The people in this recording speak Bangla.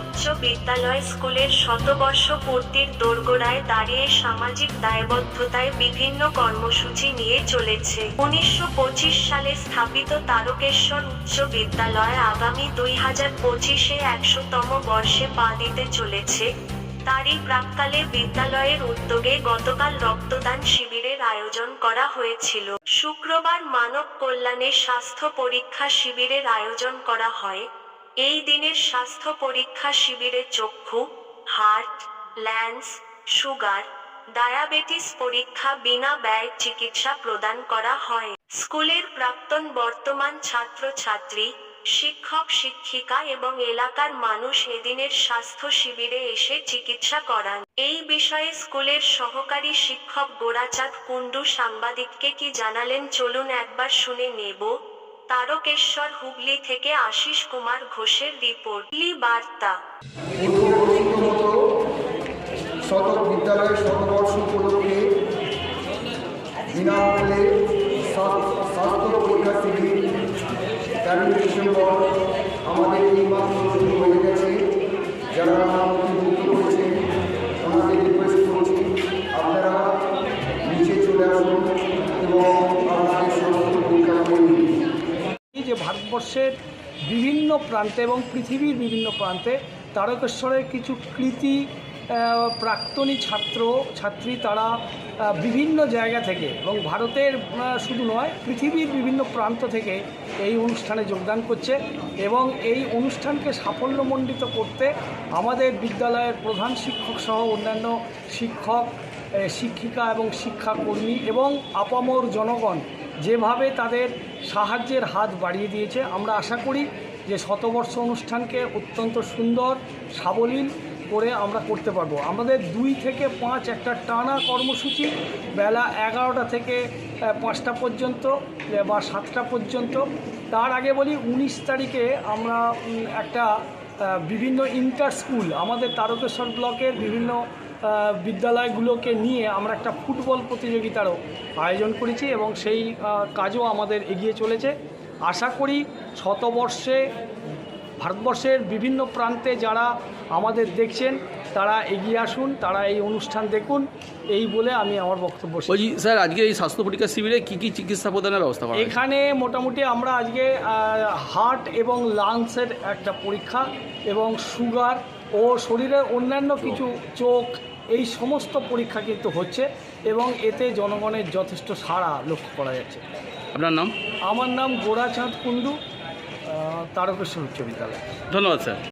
উচ্চ বিদ্যালয় স্কুলের শতবর্ষ পূর্তির দোরগোড়ায় দাঁড়িয়ে সামাজিক দায়বদ্ধতায় বিভিন্ন কর্মসূচি নিয়ে চলেছে। উনিশশো পঁচিশ সালে স্থাপিত তারকেশ্বর উচ্চ বিদ্যালয় আগামী দুই হাজার পঁচিশে একশোতম বর্ষে পা দিতে চলেছে। তারই প্রাককালে বিদ্যালয়ের উদ্যোগে গতকাল রক্তদান শিবিরের আয়োজন করা হয়েছিল। শুক্রবার মানব কল্যাণে স্বাস্থ্য পরীক্ষা শিবিরের আয়োজন করা হয়। এই দিনের স্বাস্থ্য পরীক্ষা শিবিরে চক্ষু হার্ট ল্যান্স, সুগার, ডায়াবেটিস পরীক্ষা বিনা ব্যয় চিকিৎসা প্রদান করা হয়। স্কুলের প্রাক্তন বর্তমান ছাত্রছাত্রী, শিক্ষক, শিক্ষিকা এবং এলাকার মানুষ এদিনের স্বাস্থ্য শিবিরে এসে চিকিৎসা করান। এই বিষয়ে স্কুলের সহকারী শিক্ষক গোরাচাঁদ কুণ্ডু সাংবাদিককে কি জানালেন চলুন একবার শুনে নেব। তারকেশ্বর হুগলি থেকে আশিস কুমার ঘোষের রিপোর্ট। লি বার্তা। শতক বিদ্যালয়ের শতবর্ষ উপলক্ষে বিনামূল্যে স্বাস্থ্য পরীক্ষা শিবির আমাদের এই মাত্র ভারতবর্ষের বিভিন্ন প্রান্তে এবং পৃথিবীর বিভিন্ন প্রান্তে তারকেশ্বরের কিছু কৃতি প্রাক্তনী ছাত্র, ছাত্রী তারা বিভিন্ন জায়গা থেকে এবং ভারতের শুধু নয়, পৃথিবীর বিভিন্ন প্রান্ত থেকে এই অনুষ্ঠানে যোগদান করছে এবং এই অনুষ্ঠানকে সাফল্যমণ্ডিত করতে আমাদের বিদ্যালয়ের প্রধান শিক্ষক সহ অন্যান্য শিক্ষক শিক্ষিকা এবং শিক্ষাকর্মী এবং আপামর জনগণ যেভাবে তাদের সাহায্যের হাত বাড়িয়ে দিয়েছে, আমরা আশা করি যে শতবর্ষ অনুষ্ঠানকে অত্যন্ত সুন্দর, সাবলীল করে আমরা করতে পারব। আমাদের দুই থেকে পাঁচ একটা টানা কর্মসূচি, বেলা এগারোটা থেকে পাঁচটা পর্যন্ত বা সাতটা পর্যন্ত। তার আগে বলি, উনিশ তারিখে আমরা একটা বিভিন্ন ইন্টার স্কুল, আমাদের তারকেশ্বর ব্লকের বিভিন্ন বিদ্যালয়গুলোকে নিয়ে আমরা একটা ফুটবল প্রতিযোগিতারও আয়োজন করেছি এবং সেই কাজও আমাদের এগিয়ে চলেছে। আশা করি শতবর্ষে ভারতবর্ষের বিভিন্ন প্রান্তে যারা আমাদের দেখছেন তারা এগিয়ে আসুন তারা এই অনুষ্ঠান দেখুন। এই বলে আমি আমার বক্তব্য বলছি স্যার আজকে এই স্বাস্থ্য পরীক্ষা শিবিরে কী কী চিকিৎসা প্রদানের ব্যবস্থা করা এখানে মোটামুটি আমরা আজকে হার্ট এবং লাংসের একটা পরীক্ষা এবং সুগার ও শরীরের অন্যান্য কিছু চোখ এই সমস্ত পরীক্ষা কিন্তু হচ্ছে এবং এতে জনগণের যথেষ্ট সাড়া লক্ষ্য করা যাচ্ছে। আপনার নাম? আমার নাম গোরাচাঁদ কুন্ডু তারকেশ্বর উচ্চ বিদ্যালয়। ধন্যবাদ স্যার।